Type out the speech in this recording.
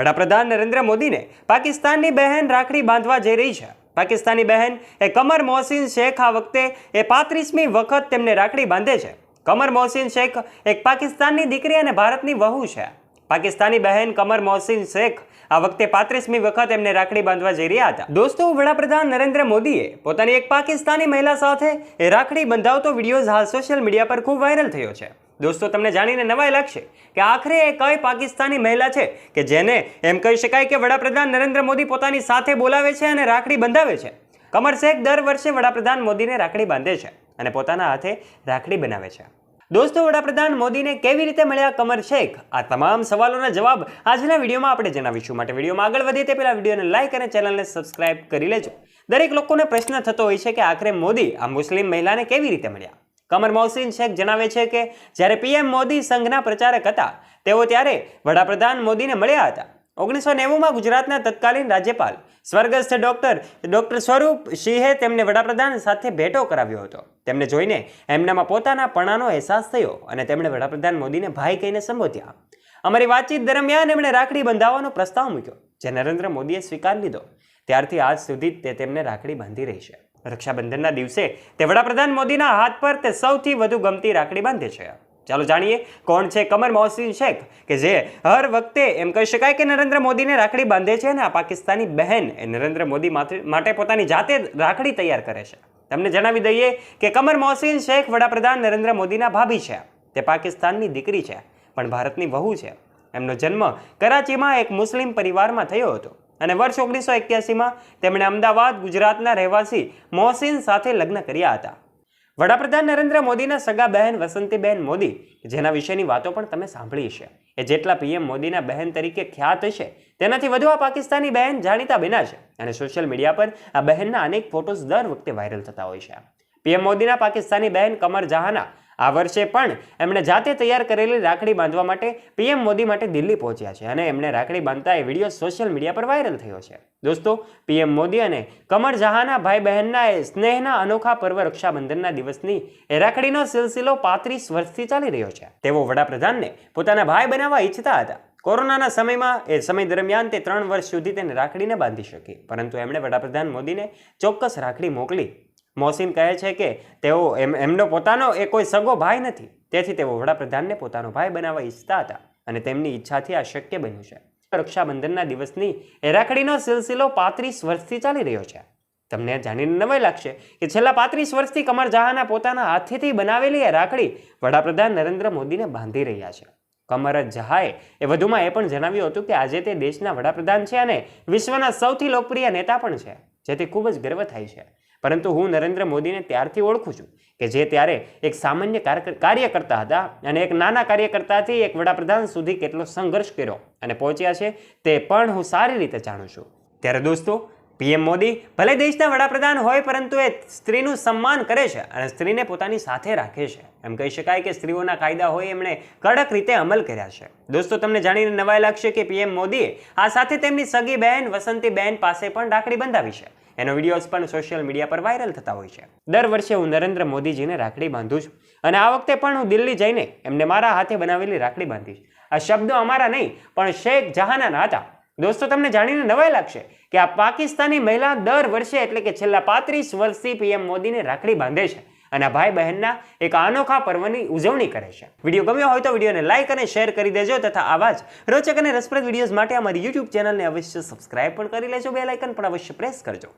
વડાપ્રધાન નરેન્દ્ર મોદીને પાકિસ્તાનની બહેન રાખડી બાંધવા જઈ રહી છે. પાકિસ્તાની બહેન એ કમર મોહસિન શેખ આ વખતે એ પાંત્રીસમી વખત તેમને રાખડી બાંધે છે. કમર મોહસિન શેખ એક પાકિસ્તાનની દીકરી અને ભારતની વહુ છે. પાકિસ્તાની બહેન કમર મોહસિન શેખ આ વખતે પાંત્રીસમી વખત એમને રાખડી બાંધવા જઈ રહ્યા હતા. દોસ્તો, વડાપ્રધાન નરેન્દ્ર મોદીએ પોતાની એક પાકિસ્તાની મહિલા સાથે એ રાખડી બંધાવતો વીડિયો હાલ સોશિયલ મીડિયા પર ખૂબ વાયરલ થયો છે. દોસ્તો, તમને જાણીને નવાઈ લાગશે કે આખરે એ કઈ પાકિસ્તાની મહિલા છે કે જેને એમ કહી શકાય કે વડાપ્રધાન નરેન્દ્ર મોદી પોતાની સાથે બોલાવે છે અને રાખડી બંધાવે છે. કમર શેખ દર વર્ષે વડાપ્રધાન મોદીને રાખડી બાંધે છે અને પોતાના હાથે રાખડી બનાવે છે. દોસ્તો, વડાપ્રધાન મોદીને કેવી રીતે મળ્યા કમર શેખ? આ તમામ સવાલોના જવાબ આજના વિડીયોમાં આપણે જણાવીશું. માટે વિડીયોમાં આગળ વધીએ તે પહેલાં વિડીયોને લાઇક અને ચેનલને સબસ્ક્રાઇબ કરી લેજો. દરેક લોકોને પ્રશ્ન થતો હોય છે કે આખરે મોદી આ મુસ્લિમ મહિલાને કેવી રીતે મળ્યા? કમર મોહસિન શેખ જણાવે છે કે જ્યારે પીએમ મોદી સંઘના પ્રચારક હતા, તેઓ ત્યારે વડાપ્રધાન મોદીને મળ્યા હતા. ઓગણીસો નેવુંમાં ગુજરાતના તત્કાલીન રાજ્યપાલ, સ્વર્ગસ્થ ડોક્ટર ડોક્ટર સ્વરૂપ સિંહે તેમને વડાપ્રધાન સાથે ભેટો કરાવ્યો હતો. તેમને જોઈને એમનામાં પોતાના પણાનો અહેસાસ થયો અને તેમણે વડાપ્રધાન મોદીને ભાઈ કહીને સંબોધ્યા. અમારી વાતચીત દરમિયાન એમણે રાખડી બંધાવવાનો પ્રસ્તાવ મૂક્યો, જે નરેન્દ્ર મોદીએ સ્વીકાર લીધો. ત્યારથી આજ સુધી તે તેમને રાખડી બાંધી રહી છે. રક્ષાબંધનના દિવસે તે વડાપ્રધાન મોદીના હાથ પર તે સૌથી વધુ ગમતી રાખડી બાંધે છે. ચાલો જાણીએ કોણ છે કમર મોહસિન શેખ, કે જે હર વખતે એમ કહી શકાય કે નરેન્દ્ર મોદીને રાખડી બાંધે છે અને આ પાકિસ્તાની બહેન એ નરેન્દ્ર મોદી માટે પોતાની જાતે રાખડી તૈયાર કરે છે. તમને જણાવી દઈએ કે કમર મોહસિન શેખ વડાપ્રધાન નરેન્દ્ર મોદીના ભાભી છે. તે પાકિસ્તાનની દીકરી છે, પણ ભારતની વહુ છે. એમનો જન્મ કરાચીમાં એક મુસ્લિમ પરિવારમાં થયો હતો. અને વર્ષ ઓગણીસો એક્યાસીમાં તેમણે અમદાવાદ, ગુજરાતના રહેવાસી મોહસિન સાથે લગ્ન કર્યા હતા. વડાપ્રધાન નરેન્દ્ર મોદીના સગા બહેન વસંતીબહેન મોદી, જેના વિશેની વાતો પણ તમે સાંભળી હશે. એ જેટલા પીએમ મોદીના બહેન તરીકે ખ્યાત હશે, તેનાથી વધુ આ પાકિસ્તાની બહેન જાણીતા બિના છે. અને સોશિયલ મીડિયા પર આ બહેનના અનેક ફોટોઝ દર વખતે વાયરલ થતા હોય છે. પીએમ મોદીના પાકિસ્તાની બહેન કમર જહાના આ વર્ષે પણ એમણે જાતે તૈયાર કરેલી રાખડી બાંધવા માટે પીએમ મોદી માટે દિલ્હી પહોંચ્યા છે અને એમણે રાખડી બાંધતા એ વીડિયો સોશિયલ મીડિયા પર વાયરલ થયો છે. દોસ્તો, પીએમ મોદી અને કમર જહાના ભાઈ બહેનના એ સ્નેહના અનોખા પર્વ રક્ષાબંધનના દિવસની એ રાખડીનો સિલસિલો પાંત્રીસ વર્ષથી ચાલી રહ્યો છે. તેઓ વડાપ્રધાનને પોતાના ભાઈ બનાવવા ઈચ્છતા હતા. કોરોનાના સમયમાં એ સમય દરમિયાન તે ત્રણ વર્ષ સુધી તેને રાખડીને બાંધી શકી. પરંતુ એમણે વડાપ્રધાન મોદીને ચોક્કસ રાખડી મોકલી મોહસિન કહે છે કે તેઓ એમ, એમનો પોતાનો એ કોઈ સગો ભાઈ નથી. તેથી તેઓ વડાપ્રધાનને પોતાનો ભાઈ બનાવવા ઈચ્છતા હતા અને તેમની ઈચ્છાથી આ શક્ય બન્યું છે. રક્ષાબંધનના દિવસની એ રાખડીનો સિલસિલો પાંત્રીસ વર્ષથી ચાલી રહ્યો છે. તમને જાણીને નવાઈ લાગશે કે છેલ્લા પાંત્રીસ વર્ષથી કમર જહાના પોતાના હાથેથી બનાવેલી એ રાખડી વડાપ્રધાન નરેન્દ્ર મોદીને બાંધી રહ્યા છે. કમર જહાએ એ વધુમાં એ પણ જણાવ્યું હતું કે આજે તે દેશના વડાપ્રધાન છે અને વિશ્વના સૌથી લોકપ્રિય નેતા પણ છે, જેથી ખૂબ જ ગર્વ થાય છે. પરંતુ હું નરેન્દ્ર મોદીને ત્યારથી ઓળખું છું કે જે ત્યારે એક સામાન્ય કાર- કાર્યકર્તા હતા અને એક નાના કાર્યકર્તાથી એક વડાપ્રધાન સુધી કેટલો સંઘર્ષ કર્યો અને પહોંચ્યા છે તે પણ હું સારી રીતે જાણું છું. ત્યારે દોસ્તો, પીએમ મોદી ભલે દેશના વડાપ્રધાન હોય પરંતુ એ સ્ત્રીનું સન્માન કરે છે અને સ્ત્રીને પોતાની સાથે રાખે છે. એમ કહી શકાય કે સ્ત્રીઓના કાયદા હોય એમણે કડક રીતે અમલ કર્યા છે. દોસ્તો, તમને જાણીને નવાઈ લાગશે કે પીએમ મોદીએ આ સાથે તેમની સગી બહેન વસંતી બહેન પાસે પણ રાખડી બંધાવી છે. એનો વિડીયોઝ પણ સોશિયલ મીડિયા પર વાયરલ થતા હોય છે. દર વર્ષે હું નરેન્દ્ર મોદીજીને રાખડી બાંધું છું. અને આ વખતે પણ હું દિલ્હી જઈને એમને મારા હાથે બનાવેલી રાખડી બાંધીશ. આ શબ્દો અમારા નહીં, પણ શેખ જહાનાના હતા. દોસ્તો, તમને જાણીને નવાઈ લાગશે કે આ પાકિસ્તાની મહિલા દર વર્ષે એટલે કે છેલ્લા પાંત્રીસ વર્ષથી પીએમ મોદીને રાખડી બાંધે છે અને ભાઈ બહેનના એક અનોખા પર્વની ઉજવણી કરે છે. વીડિયો ગમ્યો હોય તો વિડીયોને લાઇક અને શેર કરી દેજો તથા આવા જ રોચક અને રસપ્રદ વિડીયોઝ માટે અમારી યુટ્યુબ ચેનલને અવશ્ય સબસ્ક્રાઇબ પણ કરી લેજો. બે લાઇકન પણ અવશ્ય પ્રેસ કરજો.